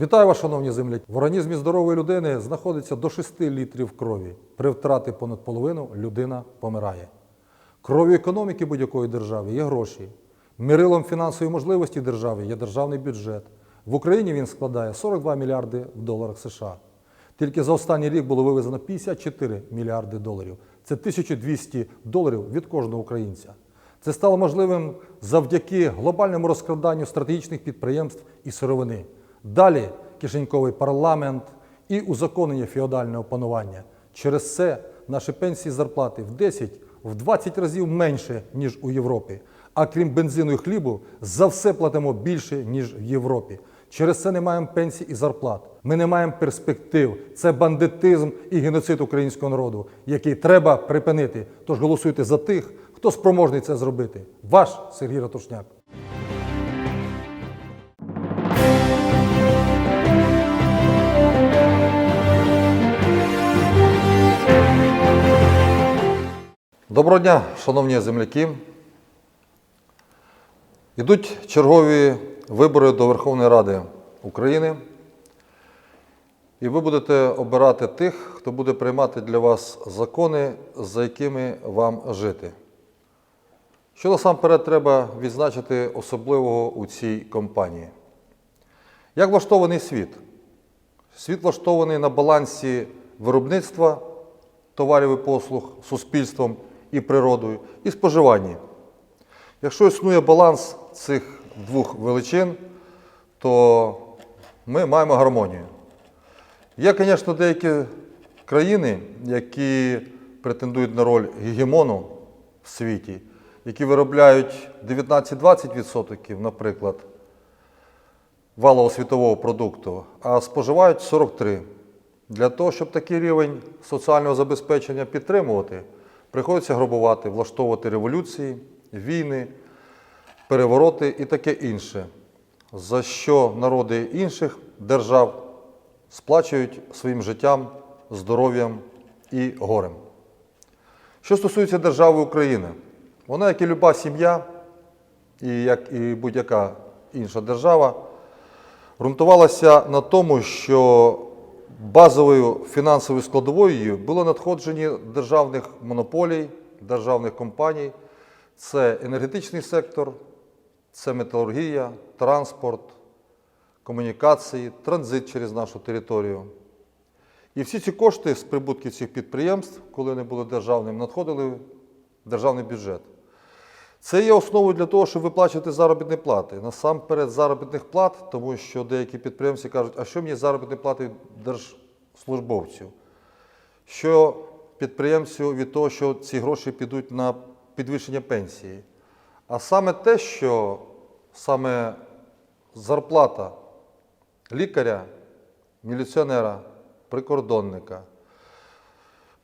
Вітаю вас, шановні земляки! В організмі здорової людини знаходиться до 6 літрів крові. При втраті понад половину людина помирає. Кров'ю економіки будь-якої держави є гроші. Мірилом фінансової можливості держави є державний бюджет. В Україні він складає 42 мільярди в доларах США. Тільки за останній рік було вивезено 54 мільярди доларів. Це 1200 доларів від кожного українця. Це стало можливим завдяки глобальному розкраданню стратегічних підприємств і сировини. Далі кишеньковий парламент і узаконення феодального панування. Через це наші пенсії зарплати в 10, в 20 разів менше, ніж у Європі. А крім бензину і хлібу, за все платимо більше, ніж в Європі. Через це не маємо пенсій і зарплат. Ми не маємо перспектив. Це бандитизм і геноцид українського народу, який треба припинити. Тож голосуйте за тих, хто спроможний це зробити. Ваш Сергій Ратушняк. Доброго дня, шановні земляки. Ідуть чергові вибори до Верховної Ради України. І ви будете обирати тих, хто буде приймати для вас закони, за якими вам жити. Що насамперед треба відзначити особливого у цій кампанії? Як влаштований світ? Світ влаштований на балансі виробництва товарів і послуг суспільством і природою, і споживання. Якщо існує баланс цих двох величин, то ми маємо гармонію. Є, звісно, деякі країни, які претендують на роль гегемону в світі, які виробляють 19-20%, наприклад, валового світового продукту, а споживають 43%. Для того, щоб такий рівень соціального забезпечення підтримувати, приходиться грабувати, влаштовувати революції, війни, перевороти і таке інше, за що народи інших держав сплачують своїм життям, здоров'ям і горем. Що стосується держави України, вона, як і люба сім'я, і як і будь-яка інша держава, ґрунтувалася на тому, що базовою фінансовою складовою було надходження державних монополій, державних компаній. Це енергетичний сектор, це металургія, транспорт, комунікації, транзит через нашу територію. І всі ці кошти з прибутків цих підприємств, коли вони були державними, надходили в державний бюджет. Це є основою для того, щоб виплачувати заробітні плати. Насамперед заробітних плат, тому що деякі підприємці кажуть, а що мені заробітні плати держслужбовців? Що підприємцю від того, що ці гроші підуть на підвищення пенсії? А саме те, що саме зарплата лікаря, міліціонера, прикордонника,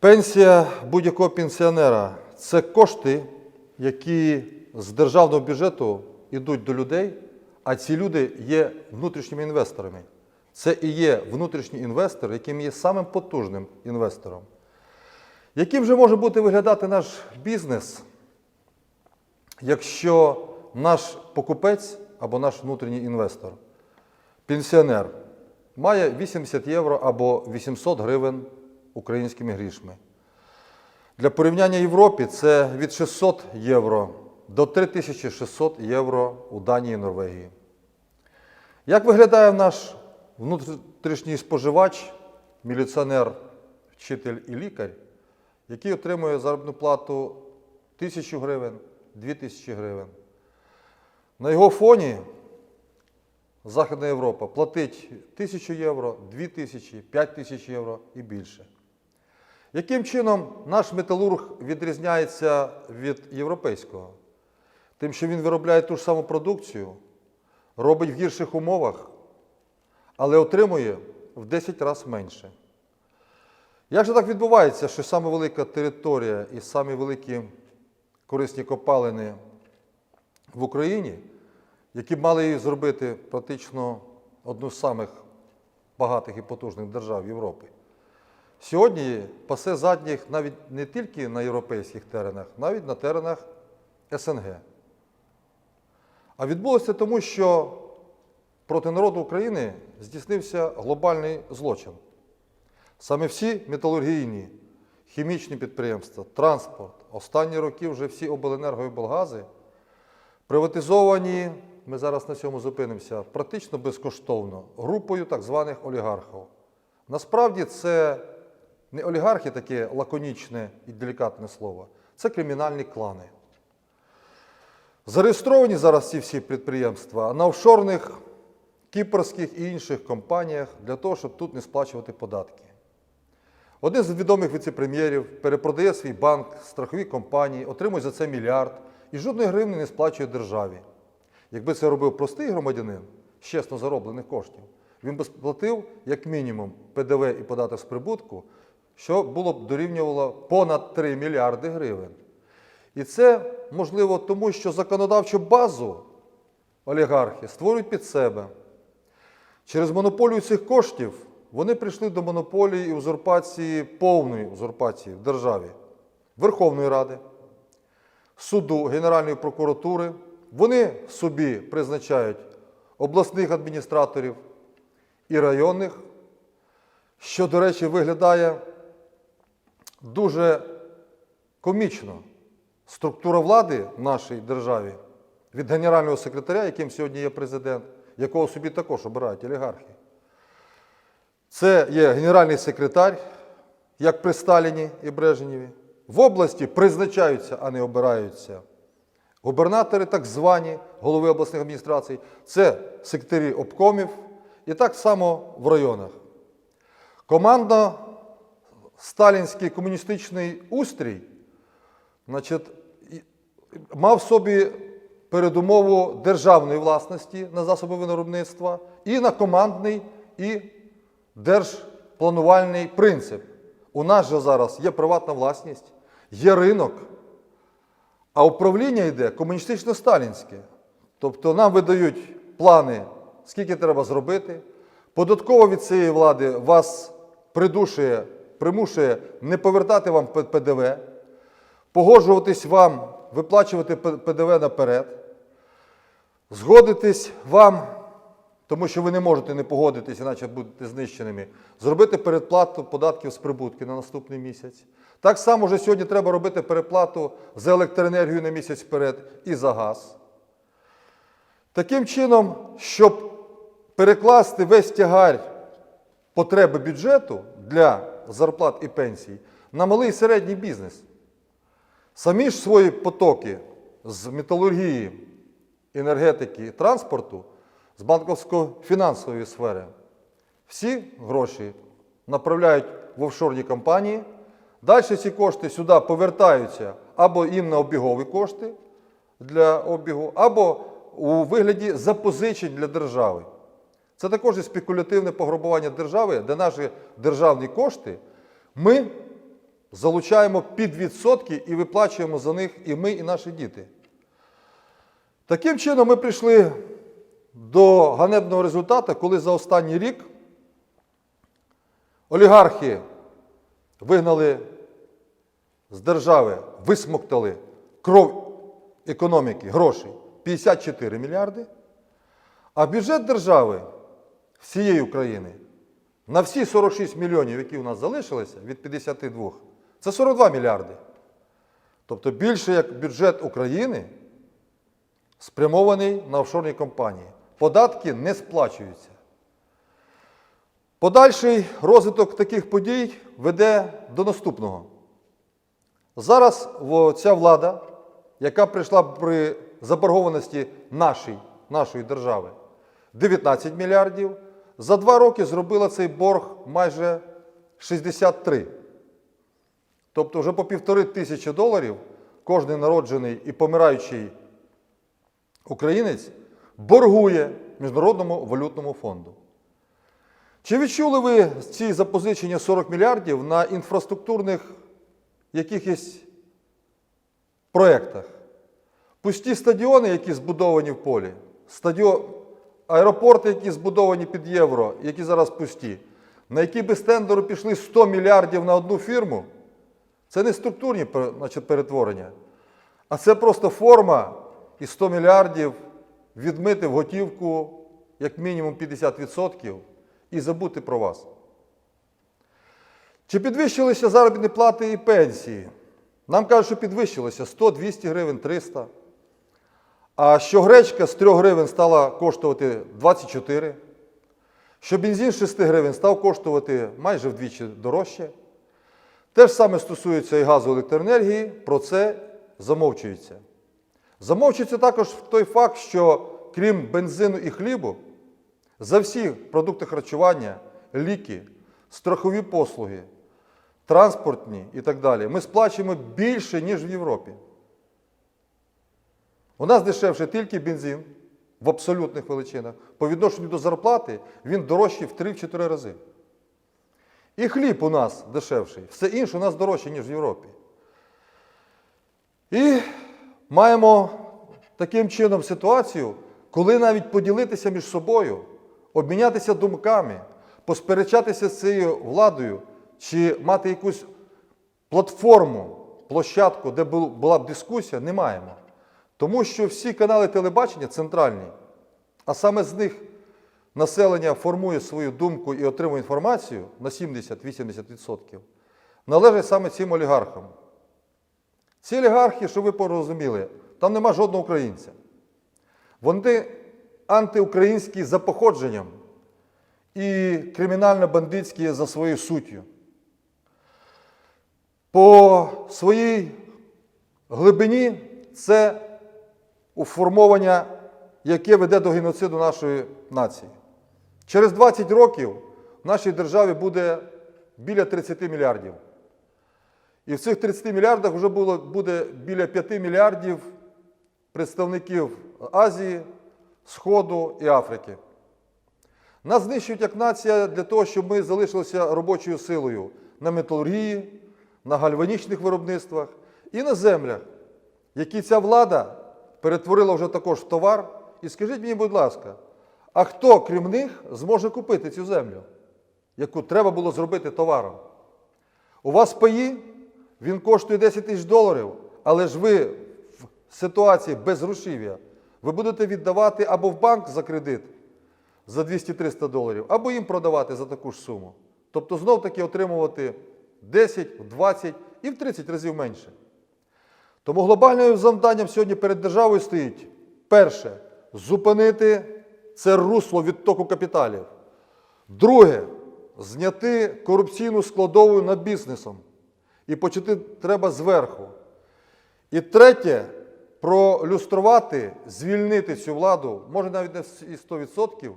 пенсія будь-якого пенсіонера це кошти, які з державного бюджету йдуть до людей, а ці люди є внутрішніми інвесторами. Це і є внутрішній інвестор, яким є самим потужним інвестором. Яким же може бути виглядати наш бізнес, якщо наш покупець або наш внутрішній інвестор, пенсіонер, має 80 євро або 800 гривень українськими грішми? Для порівняння Європі це від 600 євро до 3600 євро у Данії і Норвегії. Як виглядає наш внутрішній споживач, міліціонер, вчитель і лікар, який отримує заробітну плату 1000 гривень, 2000 гривень? На його фоні Західна Європа платить 1000 євро, 2000, 5000 євро і більше. Яким чином наш металург відрізняється від європейського? Тим, що він виробляє ту ж саму продукцію, робить в гірших умовах, але отримує в 10 разів менше. Як же так відбувається, що саме велика територія і самі великі корисні копалини в Україні, які б мали її зробити практично одну з самих багатих і потужних держав Європи, Сьогодні пасе задніх навіть не тільки на європейських теренах, навіть на теренах СНГ. А відбулося тому, що проти народу України здійснився глобальний злочин. Саме всі металургійні, хімічні підприємства, транспорт, останні роки вже всі обленерго і Болгази приватизовані, ми зараз на цьому зупинимося, практично безкоштовно групою так званих олігархів. Насправді це не олігархи таке лаконічне і делікатне слово, це кримінальні клани. Зареєстровані зараз ці всі підприємства на офшорних кіпрських і інших компаніях для того, щоб тут не сплачувати податки. Один з відомих віцепрем'єрів перепродає свій банк страховій компанії, отримує за це мільярд і жодної гривні не сплачує державі. Якби це робив простий громадянин чесно зароблених коштів, він би сплатив як мінімум ПДВ і податок з прибутку, що було б дорівнювало понад 3 мільярди гривень. І це можливо тому, що законодавчу базу олігархи створюють під себе. Через монополію цих коштів вони прийшли до монополії і узурпації, повної узурпації в державі Верховної Ради, суду, Генеральної прокуратури. Вони собі призначають обласних адміністраторів і районних, що, до речі, виглядає дуже комічно. Структура влади в нашій державі від генерального секретаря, яким сьогодні є президент, якого собі також обирають олігархи. Це є генеральний секретар, як при Сталіні і Брежнєві. В області призначаються, а не обираються. Губернатори, так звані голови обласних адміністрацій, це секретарі обкомів і так само в районах. Команда сталінський комуністичний устрій значить, мав в собі передумову державної власності на засоби виробництва і на командний і держпланувальний принцип. У нас же зараз є приватна власність, є ринок, а управління йде комуністично-сталінське. Тобто нам видають плани, скільки треба зробити. Податково від цієї влади вас придушує, примушує не повертати вам ПДВ, погоджуватись вам виплачувати ПДВ наперед, згодитись вам, тому що ви не можете не погодитись, іначе будете знищеними, зробити передплату податків з прибутки на наступний місяць. Так само вже сьогодні треба робити переплату за електроенергію на місяць вперед і за газ. Таким чином, щоб перекласти весь тягар потреби бюджету для зарплат і пенсій на малий і середній бізнес. Самі ж свої потоки з металургії, енергетики, транспорту, з банковсько-фінансової сфери, всі гроші направляють в офшорні компанії. Далі ці кошти сюди повертаються або їм на обігові кошти для обігу, або у вигляді запозичень для держави. Це також і спекулятивне пограбування держави, де наші державні кошти ми залучаємо під відсотки і виплачуємо за них і ми, і наші діти. Таким чином, ми прийшли до ганебного результату, коли за останній рік олігархи вигнали з держави, висмоктали кров економіки, грошей 54 мільярди, а бюджет держави всієї України на всі 46 мільйонів, які у нас залишилися від 52, це 42 мільярди. Тобто більше як бюджет України спрямований на офшорні компанії. Податки не сплачуються. Подальший розвиток таких подій веде до наступного. Зараз ця влада, яка прийшла при заборгованості нашій, нашої держави 19 мільярдів, за два роки зробила цей борг майже 63. Тобто вже по півтори тисячі доларів кожен народжений і помираючий українець боргує Міжнародному валютному фонду. Чи відчули ви ці запозичення 40 мільярдів на інфраструктурних якихось проєктах? Пусті стадіони, які збудовані в полі, стадіо... аеропорти, які збудовані під євро, які зараз пусті, на які би з тендеру пішли 100 мільярдів на одну фірму, це не структурні значить, перетворення, а це просто форма і 100 мільярдів відмити в готівку як мінімум 50% і забути про вас. Чи підвищилися заробітні плати і пенсії? Нам кажуть, що підвищилося 100, 200 гривень, 300. А що гречка з 3 гривень стала коштувати 24, що бензин з 6 гривень став коштувати майже вдвічі дорожче. Те ж саме стосується і газу електроенергії, про це замовчується. Замовчується також той факт, що крім бензину і хлібу, за всі продукти харчування, ліки, страхові послуги, транспортні і так далі, ми сплачуємо більше, ніж в Європі. У нас дешевше тільки бензин в абсолютних величинах. По відношенню до зарплати він дорожчий в 3-4 рази. І хліб у нас дешевший, все інше у нас дорожче, ніж в Європі. І маємо таким чином ситуацію, коли навіть поділитися між собою, обмінятися думками, посперечатися з цією владою, чи мати якусь платформу, площадку, де була б дискусія, не маємо. Тому що всі канали телебачення центральні, а саме з них населення формує свою думку і отримує інформацію на 70-80%, належать саме цим олігархам. Ці олігархи, щоб ви порозуміли, там нема жодного українця. Вони антиукраїнські за походженням і кримінально-бандитські за своєю суттю. По своїй глибині це уформовання, яке веде до геноциду нашої нації. Через 20 років в нашій державі буде біля 30 мільярдів. І в цих 30 мільярдах вже було, буде біля 5 мільярдів представників Азії, Сходу і Африки. Нас знищують як нація для того, щоб ми залишилися робочою силою на металургії, на гальванічних виробництвах і на землях, які ця влада перетворила вже також в товар. І скажіть мені, будь ласка, а хто, крім них, зможе купити цю землю, яку треба було зробити товаром? У вас паї, він коштує 10 тисяч доларів, але ж ви в ситуації без грошів'я, ви будете віддавати або в банк за кредит за 200-300 доларів, або їм продавати за таку ж суму. Тобто знов таки отримувати 10, 20 і в 30 разів менше. Тому глобальним завданням сьогодні перед державою стоїть перше зупинити це русло відтоку капіталів. Друге зняти корупційну складову над бізнесом. І почати треба зверху. І третє пролюструвати, звільнити цю владу, може навіть не і 100%,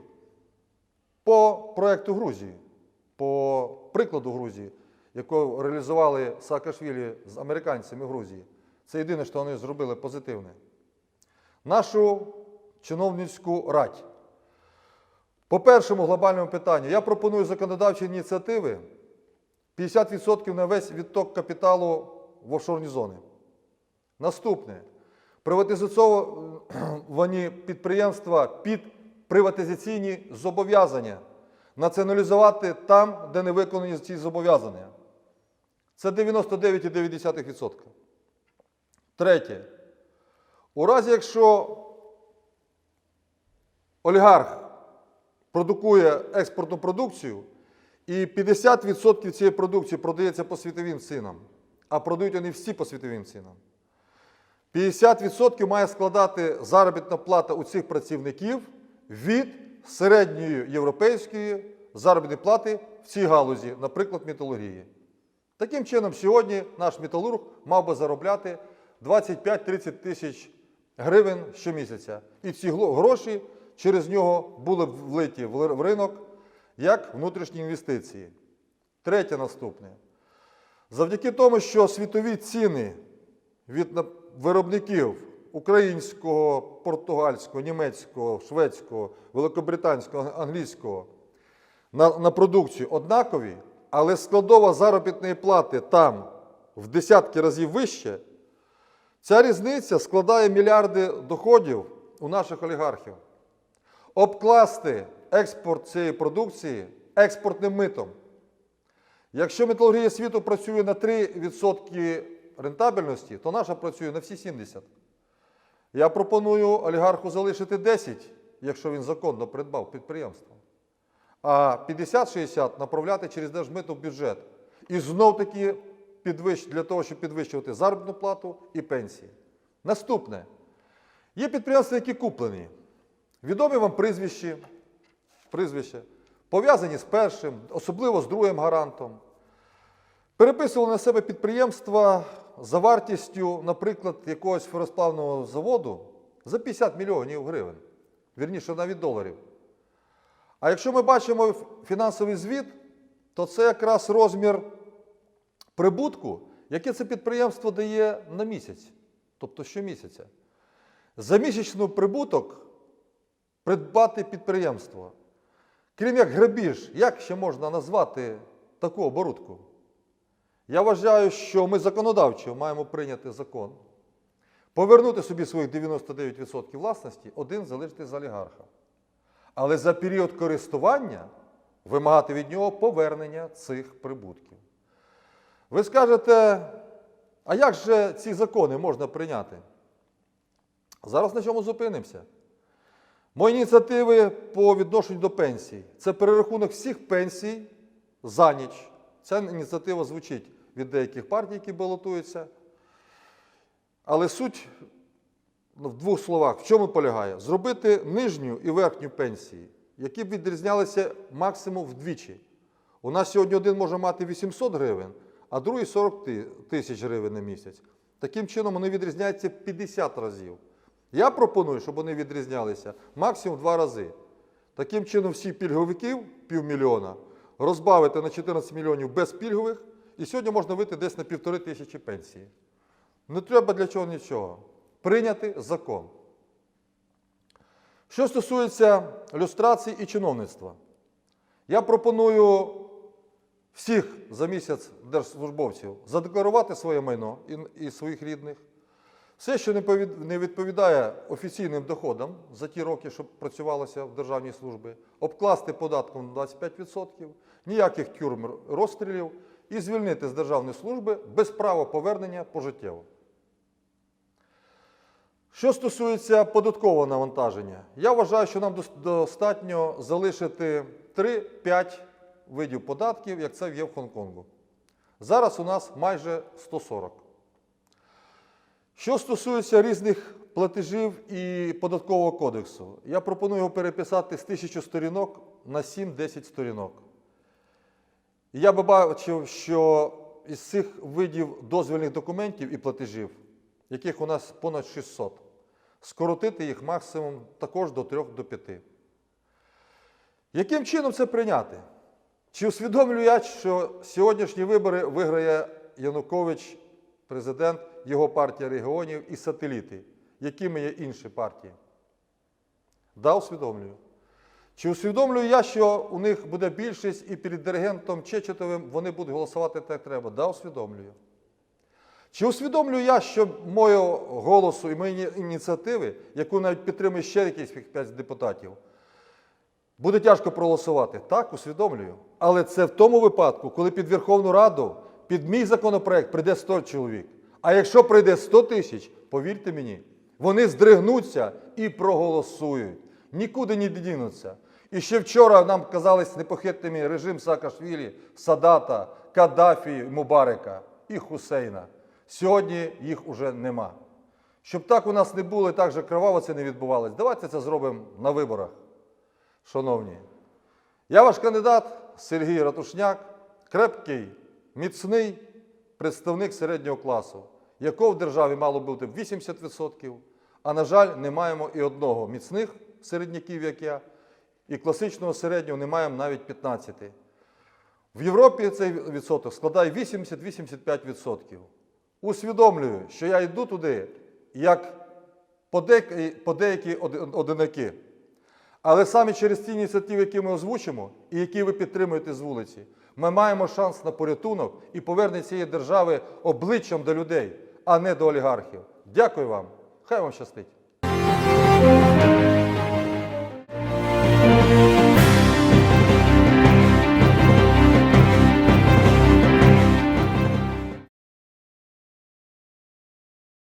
по проєкту Грузії, по прикладу Грузії, яку реалізували Саакашвілі з американцями Грузії. Це єдине, що вони зробили позитивне. Нашу чиновницьку радь. По першому глобальному питанню я пропоную законодавчі ініціативи 50% на весь відток капіталу в офшорні зони. Наступне. Приватизовані підприємства під приватизаційні зобов'язання. Націоналізувати там, де не виконані ці зобов'язання. Це 99,9%. Третє. У разі, якщо олігарх продукує експортну продукцію, і 50% цієї продукції продається по світовим цінам, а продають вони всі по світовим цінам. 50% має складати заробітна плата у цих працівників від середньої європейської заробітної плати в цій галузі, наприклад, металургії. Таким чином, сьогодні наш металург мав би заробляти 25-30 тисяч гривень щомісяця. І ці гроші через нього були б влиті в ринок як внутрішні інвестиції. Третє наступне. Завдяки тому, що світові ціни від виробників українського, португальського, німецького, шведського, великобританського, англійського на, на продукцію однакові, але складова заробітної плати там в десятки разів вище, ця різниця складає мільярди доходів у наших олігархів. Обкласти експорт цієї продукції експортним митом. Якщо металургія світу працює на 3% рентабельності, то наша працює на всі 70%. Я пропоную олігарху залишити 10 якщо він законно придбав підприємство. А 50-60 направляти через держмито в бюджет. І знов таки. Для того, щоб підвищувати заробітну плату і пенсії. Наступне. Є підприємства, які куплені. Відомі вам прізвищі, прізвища, пов'язані з першим, особливо з другим гарантом. Переписували на себе підприємства за вартістю, наприклад, якогось феросплавного заводу за 50 мільйонів гривень, вірніше навіть доларів. А якщо ми бачимо фінансовий звіт, то це якраз розмір прибутку, яке це підприємство дає на місяць, тобто щомісяця. За місячний прибуток придбати підприємство. Крім як грабіж, як ще можна назвати таку оборудку? Я вважаю, що ми законодавчо маємо прийняти закон, повернути собі своїх 99% власності, один залишити з олігарха. Але за період користування вимагати від нього повернення цих прибутків. Ви скажете, а як же ці закони можна прийняти? Зараз на чому зупинимося. Мої ініціативи по відношенню до пенсій це перерахунок всіх пенсій за ніч. Ця ініціатива звучить від деяких партій, які балотуються. Але суть ну, в двох словах, в чому полягає? Зробити нижню і верхню пенсії, які б відрізнялися максимум вдвічі. У нас сьогодні один може мати 800 гривень, а другий 40 тисяч гривень на місяць. Таким чином вони відрізняються 50 разів. Я пропоную, щоб вони відрізнялися максимум в два рази. Таким чином, всі пільговиків півмільйона розбавити на 14 мільйонів без пільгових, і сьогодні можна вийти десь на півтори тисячі пенсії. Не треба для чого нічого. Прийняти закон. Що стосується люстрації і чиновництва, я пропоную всіх за місяць держслужбовців задекларувати своє майно і, і своїх рідних. Все, що не відповідає офіційним доходам за ті роки, що працювалося в державній службі, обкласти податком на 25%, ніяких тюрм розстрілів і звільнити з державної служби без права повернення пожиттєво. Що стосується податкового навантаження, я вважаю, що нам достатньо залишити 3-5 видів податків, як це є в Гонконгу. Зараз у нас майже 140. Що стосується різних платежів і податкового кодексу, я пропоную його переписати з 1000 сторінок на 7-10 сторінок. Я би бачив, що із цих видів дозвільних документів і платежів, яких у нас понад 600, скоротити їх максимум також до 3 до 5. Яким чином це прийняти? Чи усвідомлюю я, що сьогоднішні вибори виграє Янукович, президент, його партія регіонів і сателіти, якими є інші партії? Да, усвідомлюю. Чи усвідомлюю я, що у них буде більшість і перед диригентом Чечетовим вони будуть голосувати так треба? Да, усвідомлюю. Чи усвідомлюю я, що мого голосу і моєї ініціативи, яку навіть підтримує ще якісь 5 депутатів, буде тяжко проголосувати? Так, усвідомлюю. Але це в тому випадку, коли під Верховну Раду, під мій законопроект прийде 100 чоловік. А якщо прийде 100 тисяч, повірте мені, вони здригнуться і проголосують. Нікуди не дінуться. І ще вчора нам казались непохитними режим Саакашвілі, Садата, Каддафі, Мубарика і Хусейна. Сьогодні їх уже нема. Щоб так у нас не було і так же кроваво це не відбувалось, давайте це зробимо на виборах. Шановні, я ваш кандидат Сергій Ратушняк, крепкий, міцний представник середнього класу, якого в державі мало бути 80%, а на жаль, не маємо і одного міцних середняків, як я, і класичного середнього не маємо навіть 15%. В Європі цей відсоток складає 80-85%. Усвідомлюю, що я йду туди як по деякі, одинаки. Але саме через ті ініціативи, які ми озвучимо і які ви підтримуєте з вулиці, ми маємо шанс на порятунок і повернення цієї держави обличчям до людей, а не до олігархів. Дякую вам. Хай вам щастить.